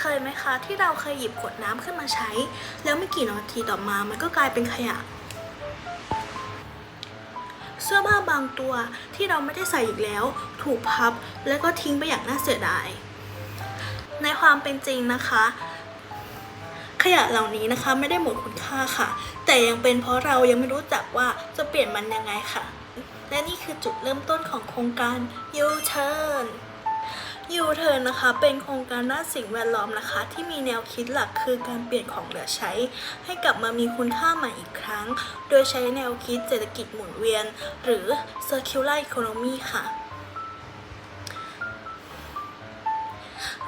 เคยไหมคะที่เราเคยหยิบขวดน้ำขึ้นมาใช้ แล้วไม่กี่นาทีต่อมามันก็กลายเป็นขยะ เสื้อผ้าบางตัวที่เราไม่ได้ใส่อีกแล้ว ถูกพับแล้วก็ทิ้งไปอย่างน่าเสียดาย ในความเป็นจริงนะคะ ขยะเหล่านี้นะคะไม่ได้หมดคุณค่าค่ะ แต่ยังเป็นเพราะเรายังไม่รู้จักว่าจะเปลี่ยนมันยังไงค่ะ และนี่คือจุดเริ่มต้นของโครงการ U-Turn U-Turn นะคะ เป็นโครงการด้านสิ่งแวดล้อมนะคะ ที่มีแนวคิดหลักคือการเปลี่ยนของเหลือใช้ ให้กลับมามีคุณค่าใหม่อีกครั้ง โดยใช้แนวคิดเศรษฐกิจหมุนเวียน หรือ Circular Economy ค่ะ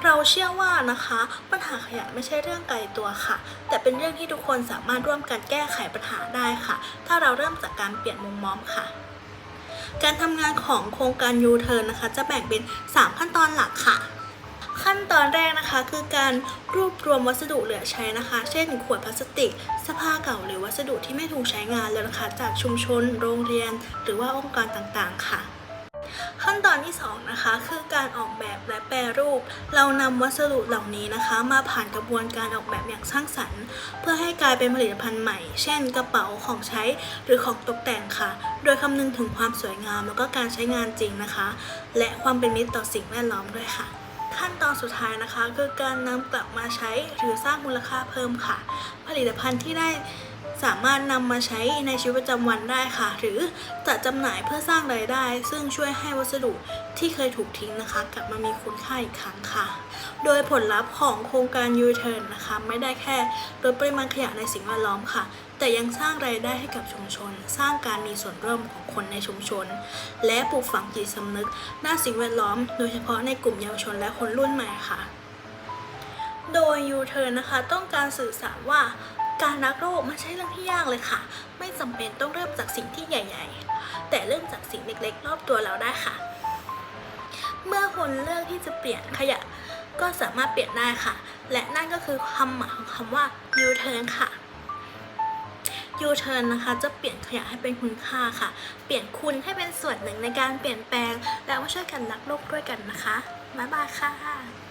เราเชื่อว่านะคะปัญหาขยะไม่ใช่เรื่องไกลตัวค่ะ แต่เป็นเรื่องที่ทุกคนสามารถร่วมกันแก้ไขปัญหาได้ค่ะ ถ้าเราเริ่มจากการเปลี่ยนมุมมองค่ะ การทำงานของโครงการ U-Turn นะคะ จะแบ่งเป็น 3 ขั้นตอนหลักค่ะ ขั้นตอนแรกนะคะคือการรวบรวมวัสดุเหลือใช้นะคะ เช่น ขวดพลาสติกเสื้อผ้าเก่าหรือวัสดุที่ไม่ถูกใช้งานแล้วนะคะจากชุมชน โรงเรียน หรือว่าองค์กรต่างๆ ค่ะ ขั้นตอนที่ 2 นะคะ คือการออกแบบและแปรรูป เรานำวัสดุเหล่านี้นะคะ มาผ่านกระบวนการออกแบบอย่างสร้างสรรค์ เพื่อให้กลายเป็นผลิตภัณฑ์ใหม่ เช่น กระเป๋าของใช้หรือของตกแต่งค่ะ โดยคำนึงถึงความสวยงามแล้วก็การใช้งานจริงนะคะ และความเป็นมิตรต่อสิ่งแวดล้อมด้วยค่ะขั้นตอนสุดท้ายนะคะ คือการนำกลับมาใช้หรือสร้างมูลค่าเพิ่มค่ะ ผลิตภัณฑ์ที่ได้ สามารถนำมาใช้ในชีวิตประจำวันได้ค่ะ หรือจัดจำหน่ายเพื่อสร้างรายได้ ซึ่งช่วยให้วัสดุที่เคยถูกทิ้งนะคะ กลับมามีคุณค่าอีกครั้งค่ะ โดยผลลัพธ์ของโครงการ U-Turn นะคะ ไม่ได้แค่ลดปริมาณขยะในสิ่งแวดล้อมค่ะ แต่ยังสร้างรายได้ให้กับชุมชน สร้างการมีส่วนร่วมของคนในชุมชน และปลูกฝังจิตสำนึกด้านสิ่งแวดล้อม โดยเฉพาะในกลุ่มเยาวชนและคนรุ่นใหม่ค่ะโดย U-Turn นะคะต้องการสื่อสารว่า การรักโลกไม่ใช่เรื่องที่ยากเลยค่ะ ไม่จำเป็นต้องเริ่มจากสิ่งที่ใหญ่ ๆ แต่เริ่มจากสิ่งเล็กๆ รอบตัวเราได้ค่ะ เมื่อคนเลือกที่จะเปลี่ยนขยะ ก็สามารถเปลี่ยนได้ค่ะ และนั่นก็คือความหมายของคำว่า U-Turn ค่ะ U-Turn นะคะ จะเปลี่ยนขยะให้เป็นคุณค่าค่ะ เปลี่ยนคุณให้เป็นส่วนหนึ่งในการเปลี่ยนแปลง แล้วมาช่วยกันรักโลกด้วยกันนะคะบ๊ายบายค่ะ